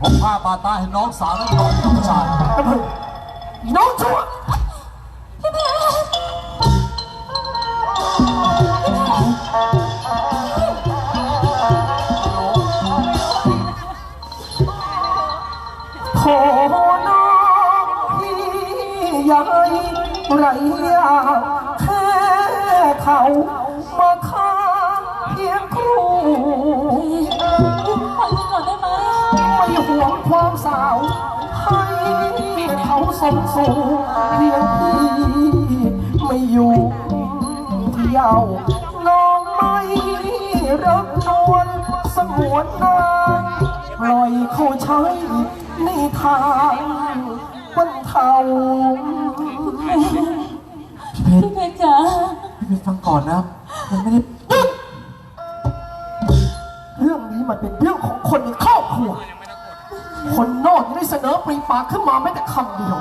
ผมฆ่าบาตาเห็นน้องสาวนั้นนอนกับผู้ชายกระเพื่ออีน้องชั่วโถน้องพี่ใหญ่ไรยาแค่เขามาฆ่าเพียงครู ความสาวให้เขาสมสู่เพียงพี่ไม่อยู่ที่เยาวน้องไม่รักนวลสงวนนางปล่อยเขาใช้ในทางบนเทาพี่เพชรพี่เพชรจ๋าพี่เพชรฟังก่อนนะมันไม่ได้เรื่องนี้มันเป็นเรื่องของคนในครอบครัว ได้เสนอปรีปากขึ้นมาแม้แต่คำเดียว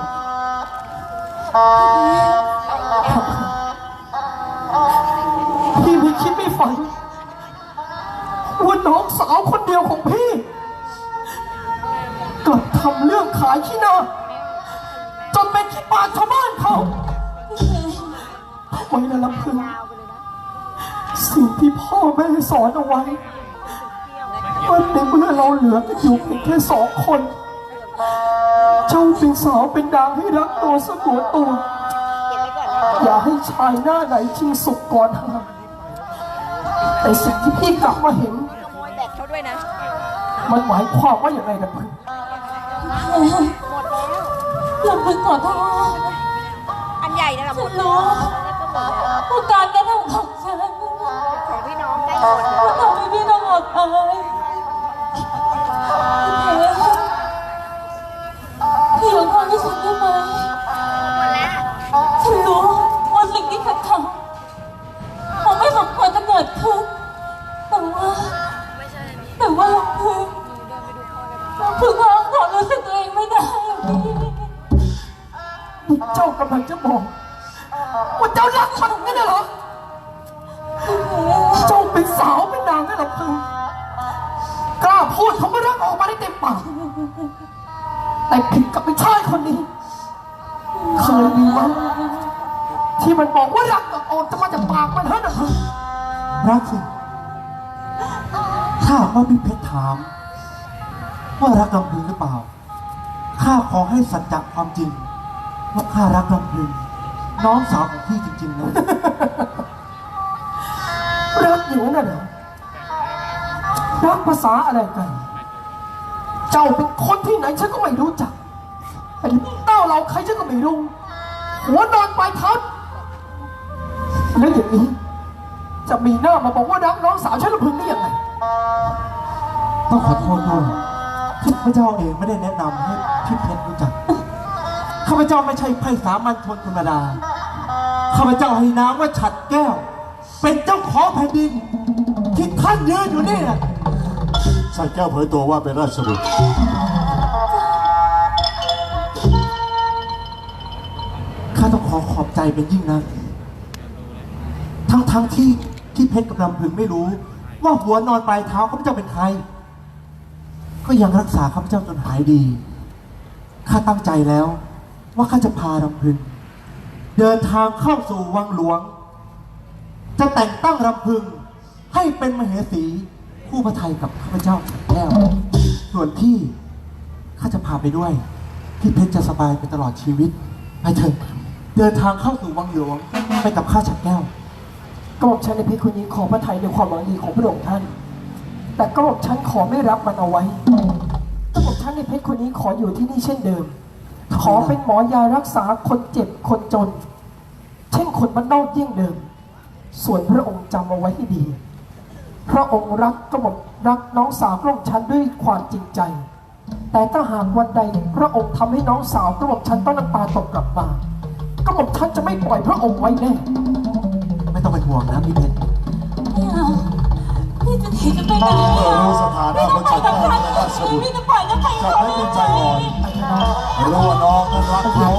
พี่ไม่คิดไม่ฝันว่าน้องสาวคนเดียวของพี่กลับทำเรื่องขายขี้หน้าจนเป็นขี้ปากชาวบ้านเขาทำไมล่ะลำพึงสิ่งที่พ่อแม่สอนเอาไว้ว่าในเมื่อเราเหลือกันอยู่เพียงแค่สองคน เจ้าเป็นสาวเป็นดางให้รักตัวสงวนตัว อย่าให้ชายหน้าไหนชิงสุกก่อนหาแต่สิ่งที่พี่กลับมาเห็น แบกเขาด้วยนะ มันหมายความว่าอย่างไรนะพึ่งลำพึงขอโทษอันใหญ่นะหมฉัดนแล้รู้วว่าการกระทำของฉันของพี่น้องได้หมดแล้วมันทำให้พี่ต้องอดตาย นี่เจ้ากำลังจะบอกว่าเจ้ารักมันงั้นน่ะเหรอ เจ้าเป็นสาวเป็นนางนั่นหรอพึ่งกล้าพูดคำว่ารักออกมาได้เต็มปาก แต่ผิดกับไอ้ชายคนนี้ เคยมีไหมที่มันบอกว่ารักกับออกจะมาจากปากมันฮะนะพึ่งรักสิถ้าหากว่าพี่เพชรถาม ว่ารักลำพึงหรือเปล่า ข้าขอให้สัจจะความจริง ว่าข้ารักลำพึงน้องสาวของพี่จริงๆนะ รักอยู่นั่นเหรอรักภาษาอะไรกัน เจ้าเป็นคนที่ไหนฉันก็ไม่รู้จักเป็นเต้าเราใครฉันก็ไม่รู้ หัวนอนปลายเท้าแล้วอย่างนี้ จะมีหน้ามาบอกว่ารักน้องสาวฉันละพึงได้ยังไง ต้องขอโทษด้วยที่ข้าพเจ้าเองไม่ได้แนะนำให้พี่เพชรรู้จัก ข้าพเจ้าไม่ใช่ไพร่สามัญชนธรรมดา ข้าพเจ้าให้นามว่าฉัดแก้ว เป็นเจ้าของแผ่นดิน ที่ท่านยืนอยู่นี่แหละชายแก้วเผยตัวว่าเป็นราชบุตรข้าต้องขอขอบใจเป็นยิ่งนะทั้งทั้งๆที่ที่เพชรกับลำพึงไม่รู้ ว่าหัวนอนปลายเท้าข้าพเจ้าเป็นใคร ก็ยังรักษาข้าพเจ้าจนหายดี ข้าตั้งใจแล้ว ว่าข้าจะพาลำพึง เดินทางเข้าสู่วังหลวง จะแต่งตั้งลำพึง ให้เป็นมเหสีคู่พระไทยกับข้าพเจ้าแก้ว ส่วนที่ข้าจะพาไปด้วยที่เพชรจะสบายไปตลอดชีวิตไปเถอะเดินทางเข้าสู่วังหลวงไปกับข้าฉัดแก้วกระบอกฉันในเพชรคนนี้ขอพระไทยในความหวังดีของพระองค์ท่าน แต่กระบอกฉันขอไม่รับมันเอาไว้กระบอกฉันในเพชรคนนี้ขออยู่ที่นี่เช่นเดิม ขอเป็นหมอยารักษาคนเจ็บคนจน เช่นคนบ้านนอกเยี่ยงเดิม ส่วนพระองค์จำเอาไว้ให้ดี พระองค์รักกระบอกรักน้องสาวกระบอกฉันด้วยความจริงใจ แต่ถ้าหากวันใดพระองค์ทำให้น้องสาวกระบอกฉันต้องน้ำตาตกกลับมากระบอกฉันจะไม่ปล่อยพระองค์ไว้แน่ไม่ต้องเป็นห่วงนะพี่เพชรพี่อะพี่จะหนีจะไปไหนเมื่อรู้สถานะของชายแก้วเป็นราชบุตรพี่จะปล่อยน้ำไปกลับให้เป็นใจอ่อน รู้ว่าน้องรักเขา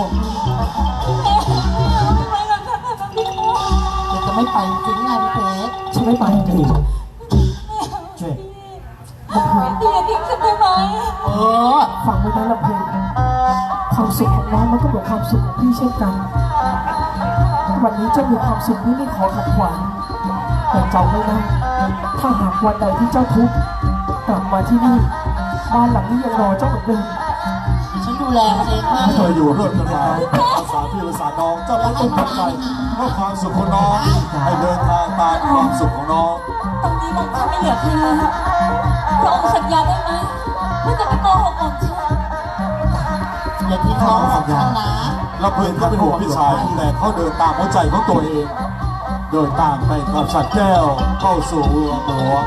จะไม่ไปจริงไงพี่เพชรฉันไม่ไปจริงเจ๊พี่อย่าทิ้งฉันได้ไหมเออฟังไว้นะลำเพลินความสุขของน้องมันก็เหมือนความสุขของพี่เช่นกัน วันนี้เจ้ามีความสุขนี่ไม่ขอขัดขวางแต่เจำไว้นะถ้าหากวันใดที่เจ้าทุกข์กลับมาที่นี่บ้านหลังนี้ยังรอเจ้าเหมือนเดิม แลมันเองมากไม่เคยอยู่ร่วมกันมาภาษาพี่ภาษาน้องเจ้าไม่ต้องทำใจเพราะความสุขของน้องให้เดินทางตามความสุขของน้องตรงนี้บอกฉันไม่เหลือใครแล้วพระองค์สัญญาได้ไหมว่าจะไม่โกหกผมฉันอย่าทิ้งน้องสัญญาเราเพื่อนก็เป็นห่วงพี่ชายแต่เขาเดินตามหัวใจของตัวเองโดยตามไปกับฉัดแก้วเข้าสู่เมืองหลวง